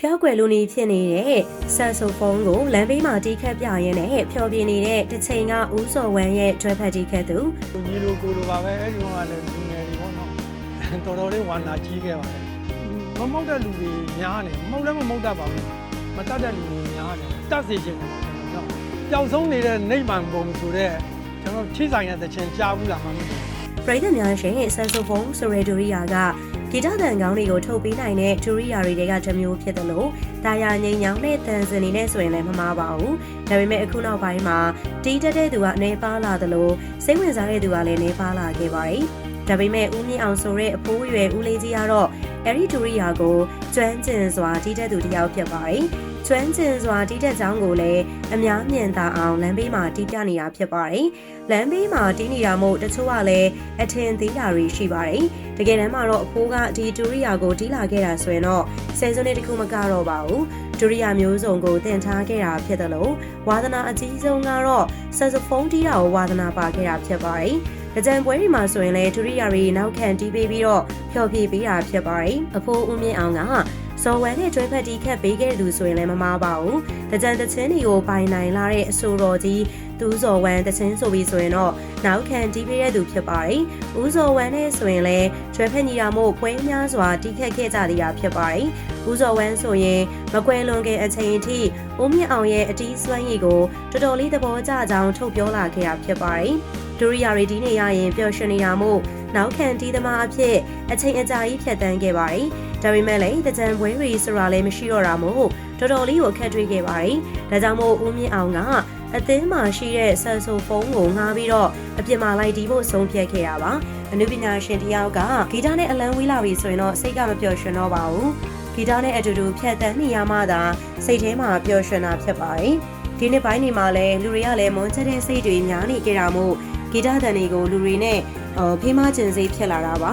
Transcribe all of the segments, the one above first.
ဖျောက်ကွယ်လူနီဖြစ်နေတဲ့ဆန်ဆိုဖုန်းကိုလမ်းဘေးမှာတီးခတ်ပြရင်းနဲ့ဖျော်ပြနေတဲ့တစ်ချိန်ကဦးစော်ဝမ်းရဲ့ကျွဲဖက်တီးခတ်သူကိုညီလိုကိုလိုပါပဲအဲ့ဒီကလည်းလူငယ်တွေပေါ့နော်တော်တော်လေးဝါနာကြီးခဲ့ပါတယ်မမုတ်တဲ့လူတွေများတယ်မုတ်လည်းမမုတ်တတ်ပါဘူးမတတ်တဲ့လူတွေများတယ်တတ်စေချင်တယ်နော်ပျောက်ဆုံးနေတဲ့နိဗ္ဗာန်ဘုံဆိုတဲ့ကျွန်တော်ထိဆိုင်တဲ့တခြင်းကြားဘူးလားမသိဘူးပရိသတ်များရှင်ဆန်ဆိုဖုန်းဆိုရဒူရီယာက ဂီတတန်ကောင်းတွေကိုထုတ်ပေးနိုင်တဲ့ဒူရီယာတွေကတစ်မျိုးဖြစ်တယ်လို့ဒါယာငိန်ညောင်းတဲ့တန်စင်နေနဲ့ဆိုရင်လည်းမမှားပါဘူးဒါပေမဲ့အခုနောက်ပိုင်းမှာတီးတက်တဲ့သူကအနေပါလာတယ်လို့စိတ်ဝင်စားတဲ့သူကလည်းနေပါလာခဲ့ပါတယ် ဒါပေမဲ့ဦးမြင့်အောင်ဆိုတဲ့အဖိုးအရွယ်ဦးလေးကြီးကတော့အရီဒူရီယာကိုကျွမ်းကျင်စွာတီးတက်သူတစ်ယောက်ဖြစ်ပါတယ်ကျွမ်းကျင်စွာတီးတက်ကြောင်းကိုလည်းအများမြင်သာအောင်လမ်းဘေးမှာတီးပြနေတာဖြစ်ပါတယ်။လမ်းဘေးမှာတီးနေတာမို့တချို့ကလည်းအထင်သေးတာတွေရှိပါတယ်။တကယ်တမ်းမှာတော့အဖိုးကဒီဒူရီယာကိုတီးလာခဲ့တာဆိုရင်တော့ဆယ်စုနှစ်တခုမကတော့ပါဘူး။ဒူရီယာမျိုးစုံကိုတင်ထားခဲ့တာဖြစ်တယ်လို့ဝါသနာအကြီးဆုံးကတော့ဆက်ဆဖုန်းတီးတာကိုဝါသနာပါခဲ့တာဖြစ်ပါတယ်။ ကြံပွဲတွေမှာဆိုရင်လည်းဒူရီယာတွေနောက်ခံတီးပေးပြီးတော့ဖျော်ဖြေပေးတာဖြစ်ပါတယ်။အဖိုးဦးမြင့်အောင်ကစော်ဝမ်းနဲ့ကျွဲဖက်တီးခတ်ပေးခဲ့သူဆိုရင်လည်းမမားပါဘူး။တကြံတချင်းတွေကိုပိုင်နိုင်လာတဲ့အဆိုတော်ကြီးသူဇော်ဝမ်းတချင်းဆိုပြီးဆိုရင်တော့နောက်ခံတီးပေးတဲ့သူဖြစ်ပါတယ်။ဦးဇော်ဝမ်းနဲ့ဆိုရင်လည်းကျွဲဖက်ညီတာမို့ပွဲများစွာတီးခတ်ခဲ့ကြသေးတာဖြစ်ပါတယ်။ဦးဇော်ဝမ်းဆိုရင်မကွယ်လွန်ခင်အချိန်အထိဦးမြင့်အောင်ရဲ့အတီးစွမ်းရည်ကိုတော်တော်လေးသဘောကျကြောင်းထုတ်ပြောလာခဲ့တာဖြစ်ပါတယ်။ ဒူရီယာရီဒီနေရရင်ပျော်ရွှင်နေတာမို့နောက်ခံတီးသမားအဖြစ်အချိန်အကြာကြီးဖြတ်တန်းခဲ့ပါတယ်။ဒါပေမဲ့လည်းတကြံပွဲရီဆိုတာလည်းမရှိတော့တာမို့တော်တော်လေးကိုခက်ထွေးခဲ့ပါတယ်။ဒါကြောင့်မို့ဦးမြင့်အောင်ကအသင်းမှာရှိတဲ့ဆန်ဆိုဖုန်းကိုငှားပြီးတော့အပြင်မှာလိုက်တီးဖို့ဆုံးဖြတ်ခဲ့တာပါ။အနုပညာရှင်တယောက်ကဂီတနဲ့အလံဝေးလာပြီဆိုရင်တော့စိတ်ကမပျော်ရွှင်တော့ပါဘူး။ဂီတနဲ့အတူတူဖြတ်တန်းနေရမှသာစိတ်ထဲမှာပျော်ရွှင်တာဖြစ်ပါတယ်။ဒီနေ့ပိုင်းနေမှာလဲလူတွေကလည်းမွန်းချက်တဲ့စိတ်တွေများနေကြတာမို့ ဂီတတန်တွေကိုလူတွေနဲ့အော်ဖေးမကျင်စိတ်ဖြစ်လာတာပါ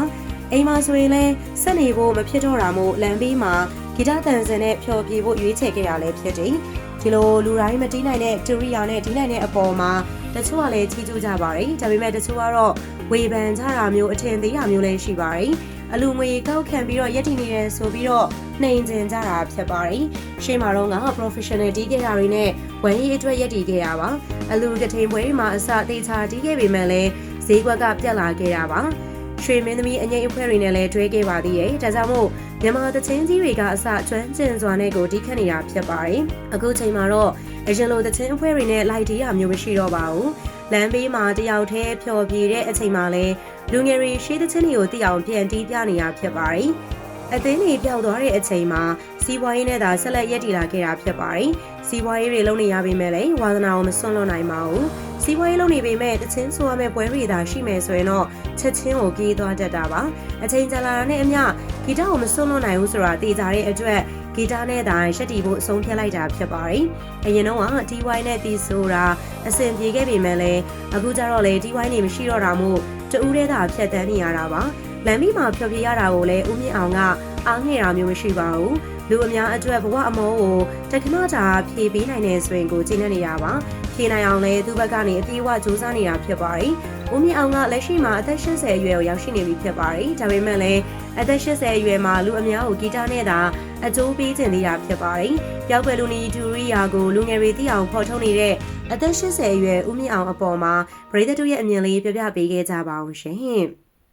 အိမ်မှာဆိုရင်လည်းဆက်နေဖို့မဖြစ်တော့တာမို့လမ်းဘေးမှာဂီတတန်စင်နဲ့ဖျော်ဖြေဖို့ရွေးချယ်ခဲ့ရလဲဖြစ်တယ်ဒီလိုလူတိုင်းမတီးနိုင်တဲ့တူရီယာနဲ့တီးနိုင်တဲ့အပေါ်မှာတချို့ကလည်းချီးကျူးကြပါတယ်ဒါပေမဲ့တချို့ကတော့ဝေဖန်ကြတာမျိုးအထင်သေးတာမျိုးလည်းရှိပါတယ် အလူငွေကောက်ခံပြီးတော့ရက်တည်နေတယ်ဆိုပြီးတော့နှိမ်ကျင်ကြတာဖြစ်ပါတယ်ရှေ့မှာတော့ငါ professional တီးခဲ့တာတွေနဲ့ဝမ်းရေးအတွက်ရက်တည်ခဲ့တာပါအလူကထိန်ပွဲတွေမှာအစတေချာတီးခဲ့ပေမဲ့လည်းဈေးကွက်ကပြတ်လာခဲ့တာပါရွှေမင်းသမီးအငိမ့်အဖွဲ့တွေနဲ့လည်းတွဲခဲ့ပါသေးတယ်ဒါကြောင့်မို့မြန်မာသချင်းကြီးတွေကအစကျွမ်းကျင်စွာနဲ့ကိုတီးခတ်နေတာဖြစ်ပါတယ်အခုချိန်မှာတော့အရင်လိုသချင်းအဖွဲ့တွေနဲ့လိုက်တီးရမျိုးမရှိတော့ပါဘူး လမ်းဘေးမှာတယောက်တည်းဖျော်ဖြေတဲ့အချိန်မှာလည်းလူငယ်တွေရှေးသချင်းတွေကိုသိအောင်ပြန်တီးပြနေတာဖြစ်ပါတယ်အသင်းတွေပျောက်သွားတဲ့အချိန်မှာစီးပွားရေးနဲ့သာဆက်လက်ရည်တည်လာခဲ့တာဖြစ်ပါတယ်။စီးပွားရေးတွေလုပ်နေရပေမဲ့လည်းဝါသနာကိုမစွန့်လွတ်နိုင်ပါဘူး။စီးပွားရေးလုပ်နေပေမဲ့တချင်းဆိုရမယ့်ပွဲတွေသာရှိမယ်ဆိုရင်တော့ချက်ချင်းကိုကြီးသွားတတ်တာပါ။အချိန်ကြာလာတာနဲ့အမျှဂီတကိုမစွန့်လွတ်နိုင်ဘူးဆိုတာသိကြတဲ့အတွက် ဂီတနဲ့သာရှက်တီဖို့အဆုံးဖြတ်လိုက်တာဖြစ်ပါတယ်။အရင်တော့က DY နဲ့တီဆိုတာအဆင်ပြေခဲ့ပေမဲ့လည်းအခုကျတော့လေ DY နေမရှိတော့တာမို့တူးတဲ့သာဖြတ်တန်းနေရတာပါ။လမ်းမီမှာဖျော်ဖြေရတာကိုလည်းဦးမြင့်အောင်ကအားငယ်တာမျိုးမရှိပါဘူးလူအများအတွက်ဘဝအမောကိုတက္ကမတာဖြည့်ပေးနိုင်တဲ့ဆိုရင်ကိုကျင်းနေရပါ ဖြည့်နိုင်အောင်လဲသူ့ဘက်ကနေအပြေအဝစူးစမ်းနေတာဖြစ်ပါတယ်ဦးမြင့်အောင်ကလက်ရှိမှာအသက်80အရွယ်ကိုရောက်ရှိနေပြီဖြစ်ပါတယ်ဒါပေမဲ့လည်းအသက်80အရွယ်မှာလူအများကိုဂီတနဲ့သာအကျိုးပေးခြင်းသေးတာဖြစ်ပါတယ်ပြောက်ွယ်လူနီဒူရီယာကိုလူငယ်တွေသိအောင်ဖော်ထုတ်နေတဲ့အသက်80အရွယ်ဦးမြင့်အောင်အပေါ်မှာပရိသတ်တို့ရဲ့အမြင်လေးပြပြပေးခဲ့ကြပါအောင်ရှင်